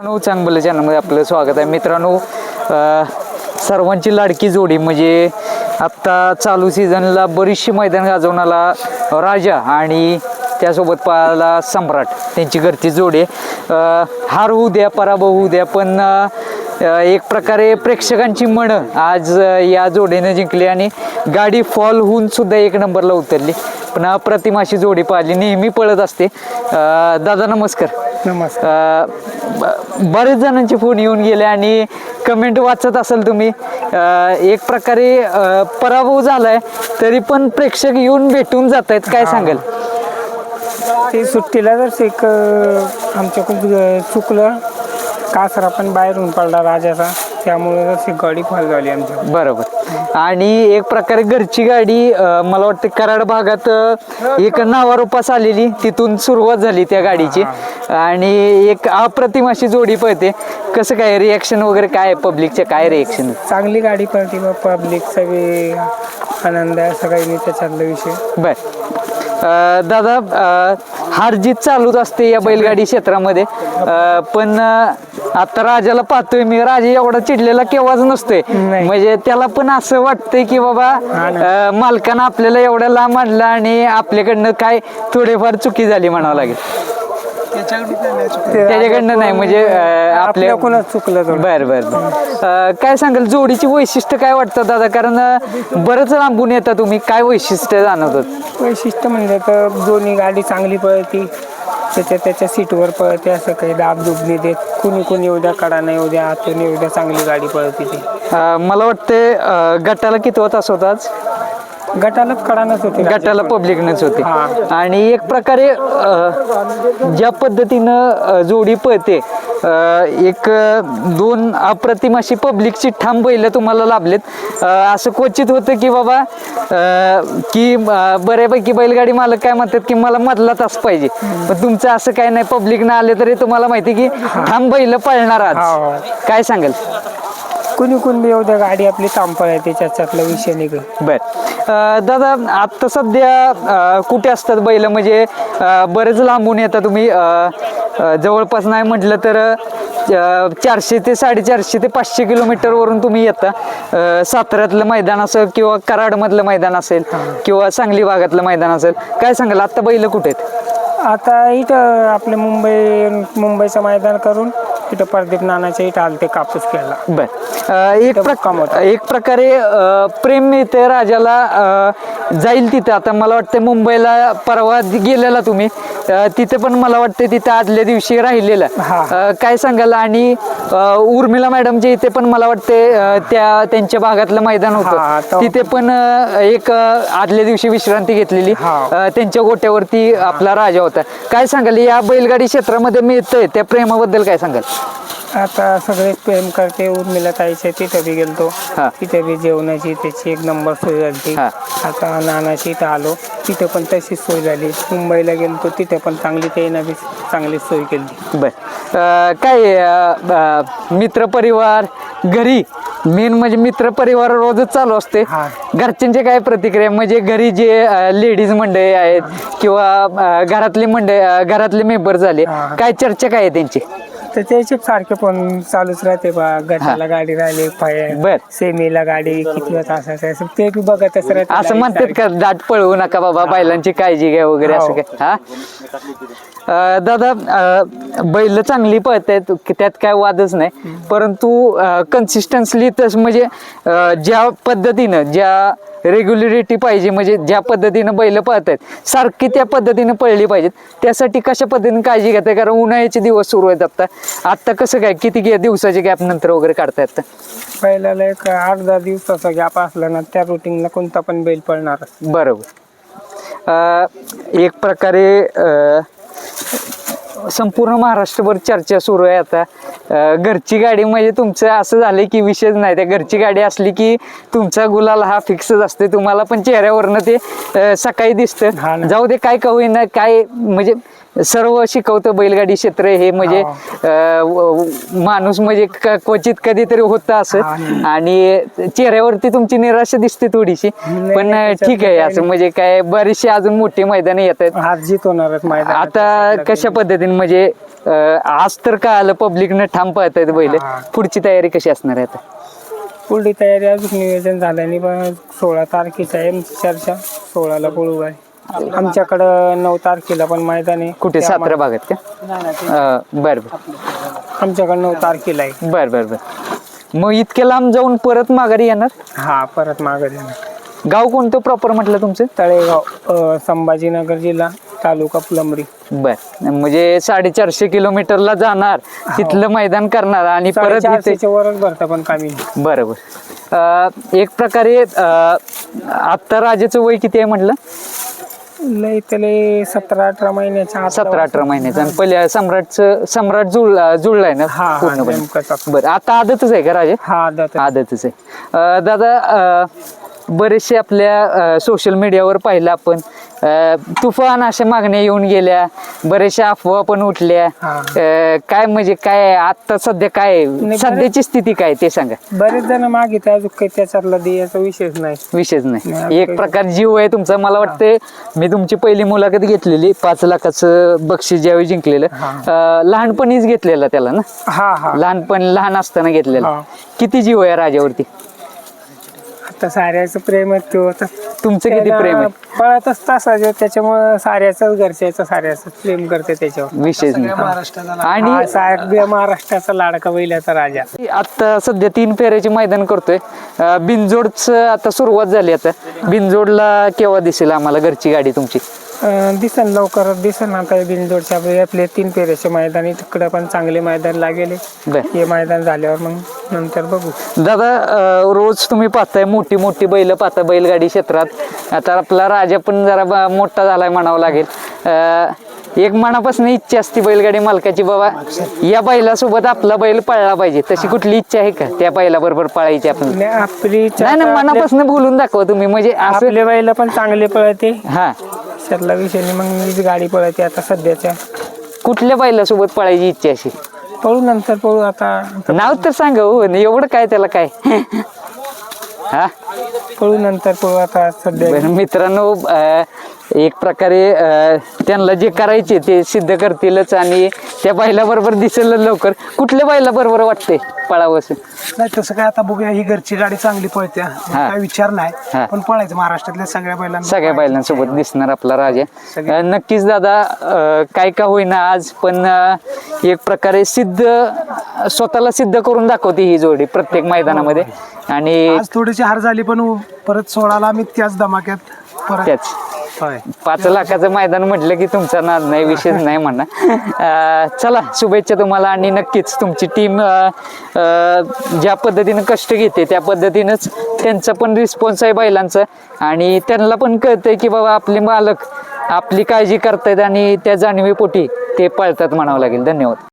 मित्रांनो चांगलं चॅनलमध्ये आपलं स्वागत आहे. मित्रांनो सर्वांची लाडकी जोडी म्हणजे आत्ता चालू सीझनला बरीचशी मैदान गाजवणारा राजा आणि त्यासोबत पाहायला सम्राट. त्यांची घरची जोडी हार होऊ द्या पराभव होऊ द्या पण एक प्रकारे प्रेक्षकांची मन आज या जोडीनं जिंकली आणि गाडी फॉल होऊन सुद्धा एक नंबरला उतरली. पण अप्रतिमाशी जोडी पाहिली. नेहमी पळत असते. दादा नमस्कार. नमस्कार. बरेच जणांचे फोन येऊन गेले आणि कमेंट वाचत असाल तुम्ही. एक प्रकारे पराभव झालाय तरी पण प्रेक्षक येऊन भेटून जात आहेत काय सांगाल? ते सुट्टीला जर एक आमच्याकडून चुकलं. कासरा पण बाहेरून पडला राजाचा. त्यामुळे गाडी फाल झाली आमच्या बरोबर. आणि एक प्रकारे घरची गाडी अ, मला वाटतं कराड भागात अ, एक नावारूपास आलेली. तिथून सुरुवात झाली त्या गाडीची. आणि एक अप्रतिम अशी जोडी पळते. कसं काय रिॲक्शन वगैरे काय आहे पब्लिकचे काय रिॲक्शन चांगली गाडी पडते मग पब्लिक सगळे आनंद आहे. सगळ्यांनी त्याच्यातला विषय. बर. अ, दादा अ, हार जीत चालूच असते या बैलगाडी क्षेत्रामध्ये. पण आता राजाला पाहतोय मी. राजा एवढा चिडलेला केव्हाच नसतोय. म्हणजे त्याला पण असं वाटतंय की बाबा मालकानं आपल्याला एवढ्या लांब आणलं आणि आपल्याकडनं काय थोडेफार चुकी झाली म्हणावं लागेल. त्याच्याकडनं नाही म्हणजे अ, आपल्या आपल्याकडूनच चुकलं थोडं बर बर बर. अ, काय सांगाल जोडीची वैशिष्ट्य काय वाटतं दादा? कारण अ, बरंच लांबून येता तुम्ही. काय वैशिष्ट्य जाणवतात? वैशिष्ट्य म्हणजे तर दोन्ही गाडी चांगली पळती त्याच्या त्याच्या सीटवर पळते असं काही दाब दुब नाही देत. कुणी कुणी येऊ द्या कडा नाही येऊ द्या आतून येऊ द्या चांगली गाडी पळते ती. मला वाटते अ, गटाला किती होत असं होतं आज? गटालाच कडानच होती गटाला पब्लिकनच होते. आणि एक प्रकारे ज्या पद्धतीनं जोडी पळते एक दोन अप्रतिम अशी पब्लिकची ठाम बैल तुम्हाला लाभलेत. असं क्वचित होतं की बाबा की बऱ्यापैकी बैलगाडी मालक काय म्हणतात की मला मधला तास पाहिजे. पण तुमचं असं काय नाही पब्लिकनं आले तरी तुम्हाला माहिती की ठाम बैल पळणार आज. हा. काय सांगाल? कुणी कुणी येऊ द्या गाडी आपली तांपळ आहे त्याच्यातला विषय निघ बर. अं, दादा आता सध्या अं, कुठे असतात बैल? म्हणजे अं, बरेच लांबून येतात तुम्ही. अं, अं, जवळपास नाही म्हटलं तर अं, चारशे ते साडेचारशे ते पाचशे किलोमीटर वरून तुम्ही येता. अं, साताऱ्यातलं मैदान असेल किंवा कराडमधलं मैदान असेल किंवा सांगली भागातलं मैदान असेल काय सांगाल? आता बैल कुठे आहेत? आता इथं आपले मुंबई मुंबईचं मैदान करून इथं प्रदीप नानाच्या इथं आलते कापूस केला बर. एक इथं प्रक मुक्काम होता. एक प्रकारे प्रेम मिळते राजाला जाईल तिथं. आता मला वाटतं मुंबईला परवा गेलेला तुम्ही. तिथे पण मला वाटतं तिथं आदल्या दिवशी राहिलेलं. काय सांगाल? आणि उर्मिला मॅडमच्या इथे पण मला वाटते त्या त्यांच्या भागातलं मैदान होतं. तिथे पण एक आदल्या दिवशी विश्रांती घेतलेली. त्यांच्या गोट्यावरती आपला राजा होता. काय सांगाल? या बैलगाडी क्षेत्रामध्ये मिळतंय त्या प्रेमाबद्दल काय सांगाल? आता सगळे प्रेम करते उर्मिला ताईचे तिथं बी गेलतो. हा. तिथे बी जेवणाची त्याची एक नंबर सोय झाली. हा. आता नानाची इथं आलो. तिथे पण तशीच सोय झाली. मुंबईला गेलतो तिथे पण चांगली त्यानं बी चांगली सोय केली. बर. अं, काय अं, अं, मित्रपरिवार घरी मेन म्हणजे मित्रपरिवार रोजच चालू असते. हा. घरच्यांचे काय प्रतिक्रिया? म्हणजे घरी जे लेडीज मंडळी आहेत किंवा अं, घरातले मंडळी अं, घरातले मेंबर झाले हा. काय चर्चा काय आहे त्यांची? तर त्याचे सारखे पण चालूच राहते बा. गटाला गाडी राहिली पाय बर. सेमीला गाडी किती वेळ तासाचं असं ते बी बघतच राहते असं म्हणतात का दाट पळवू नका बाबा बैलांची काळजी घ्या वगैरे असं हो. काय हा? अं, दादा अं, बैल चांगली पळतायत त्यात काय वादच नाही. परंतु कन्सिस्टन्सली तस म्हणजे अं, ज्या पद्धतीनं ज्या रेग्युलरिटी पाहिजे म्हणजे ज्या पद्धतीनं बैल पळतायत सारखी त्या पद्धतीनं पळली पाहिजेत. त्यासाठी कशा पद्धतीने काळजी घेताय? कारण उन्हाळ्याचे दिवस सुरू आहेत आता. आता कसं काय किती गे- दिवसाचे गॅप नंतर वगैरे काढतायत? पहिल्याला एक अर्धा दिवसाचा गॅप असला ना त्या रुटीनला कोणता पण बैल पळणार. बरोबर. अ, एक प्रकारे अ, संपूर्ण महाराष्ट्रभर चर्चा सुरू आहे आता. अ, घरची गाडी म्हणजे तुमचं असं झालं की विषयच नाही त्या घरची गाडी असली की तुमचा गुलाल हा फिक्सच असते तुम्हाला पण चेहऱ्यावरनं ते अ, सकाळी हा दिसतं ना. जाऊ दे काय का होईना काय म्हणजे सर्व शिकवतं बैलगाडी क्षेत्र हे म्हणजे अं, माणूस म्हणजे क- क्वचित कधीतरी होतं असं. आणि चेहऱ्यावरती तुमची निराशा दिसते थोडीशी. नाही, पण ठीक आहे असं म्हणजे काय बरीचशी अजून मोठी मैदान येत आहेत. हात जीत होणारच आता कशा पद्धतीने म्हणजे अं, आज तर काय आलं पब्लिकनं ठाम पळत आहेत बैल. हा. पुढची तयारी कशी असणार आहे आता? पुढली तयारी अजून नियोजन झालं नाही पण सोळा तारखेचा आहे आमची चर्चा सोळाला पळू आहे. आमच्याकडं नऊ तारखेला पण मैदान आहे. कुठे? त्या सातारा भागात का? अं, बर बर. आमच्याकडं नऊ तारखेला आहे. बर बर बर. मग इतक्या लांब जाऊन परत माघारी येणार? हा परत मागे देणार गाव कोणतं प्रॉपर म्हटलं तुमचं? तळेगाव अ, संभाजीनगर जिल्हा तालुका फुलंब्री बर. म्हणजे साडेचारशे किलोमीटरला जाणार. तिथलं मैदान करणार आणि परत इथे साडेचारशेच्या वरच भरता पण कमी. नाही. बरोबर अं, एक प्रकारे अं, आत्ता राजाचं वय किती आहे म्हटलं? लय त्याले सतरा अठरा महिन्याच्या आत सतरा अठरा महिन्याचं. आणि पहिल्या सम्राटचं सम्राट जुळ जुळलाय ना हा हा पूर्णपणे. नेमकंच. बरं आता आदतच आहे का राजा? हा. आदतच आहे. अं, दादा अं, बरेचसे आपल्या सोशल मीडियावर पाहिलं आपण. तुफान अशा मागण्या येऊन गेल्या. बऱ्याचशा अफवा पण उठल्या. अं, काय म्हणजे काय? आता सध्या काय सध्याची स्थिती काय ते सांगा. बरेच जण मागित अजून काही त्याच्यातला द्यायचा विषयच नाही. विषयच नाही. नाही, एक प्रकार जीव आहे तुमचा. मला वाटते मी तुमची पहिली मुलाखत घेतलेली. पाच लाखाचं बक्षीस ज्यावेळी जिंकलेलं. अं, लहानपणीच घेतलेलं त्याला ना? हा हा. लहानपण लहान असताना घेतलेलं. हा. किती जीव आहे राजावरती? आता साऱ्याचं प्रेम आहे तो आता तुमचं किती प्रेम आहे? पळतच तसा जो त्याच्यामुळं साऱ्याचाच घरच्याचं साऱ्याचं प्रेम करते त्याच्यावर. विशेष नाही. आणि हा साऱ्या महाराष्ट्राचा लाडका बैलाचा राजा. आता सध्या तीन फेऱ्याचे मैदान करतोय. बिनजोडचं आता सुरुवात झाली आता. बिनजोडला केव्हा दिसेल आम्हाला घरची गाडी तुमची? दिसन लवकरच दिसन आता बिनजोडच्या आपले आपले तीन पेरेचे मैदान आहे तिकडे पण चांगले मैदान लागेल. बर. हे मैदान झाल्यावर मग नंतर बघू. दादा अं, रोज तुम्ही पाहताय मोठी मोठी बैल पाहता बैलगाडी क्षेत्रात. आता आपला राजा पण जरा ब- मोठा झालाय म्हणावं लागेल. अं, एक मनापासून इच्छा असते बैलगाडी मालकाची बाबा. या बैलासोबत आपला बैल पळला पाहिजे. तशी कुठली इच्छा आहे का? त्या बैलाबरोबर पळायची आपण? आणि आपली नाही ना मनापासून बोलून दाखवा तुम्ही. म्हणजे असं आपले बैल पण चांगले पळते. हा. त्यातला विषय नाही. मग मीच गाडी पळते आता सध्याच्या. कुठल्या बैलासोबत पळायची इच्छा अशी? पळू नंतर पळू आता. नाव तर सांगा हो एवढं काय त्याला काय? हा? पळू नंतर पळू आता सध्या. बरं मित्रांनो अं, एक प्रकारे अं, त्यांना जे करायचे ते सिद्ध करतीलच आणि त्या बैलाबरोबर दिसेल लवकर. कुठल्या बैलाबरोबर वाटते पळावं असं नाही तसं काय आता बघूया. ही घरची गाडी चांगली पळते. काय विचार. नाही पण पळायचं. महाराष्ट्रातल्या सगळ्या बैलांना सगळ्या बैलांसोबत दिसणार आपला राजा. नक्कीच दादा काय का होईना आज पण एक प्रकारे सिद्ध स्वतःला सिद्ध करून दाखवते ही जोडी प्रत्येक मैदानामध्ये. आणि आज थोडीशी हार झाली पण परत सोळाला आम्ही त्याच धमाक्यात परत त्याच. होय. पाच लाखाचं मैदान म्हटलं की तुमचा नाद नाही विशेष नाही म्हणा. अं, चला शुभेच्छा तुम्हाला आणि नक्कीच तुमची टीम ज्या पद्धतीनं कष्ट घेते त्या पद्धतीनंच त्यांचा पण रिस्पॉन्स आहे बैलांचा. आणि त्यांना पण कळतंय की बाबा आपले मालक आपली काळजी करतायत आणि त्या जाणीवेपोटी ते पळतात म्हणावं लागेल. धन्यवाद.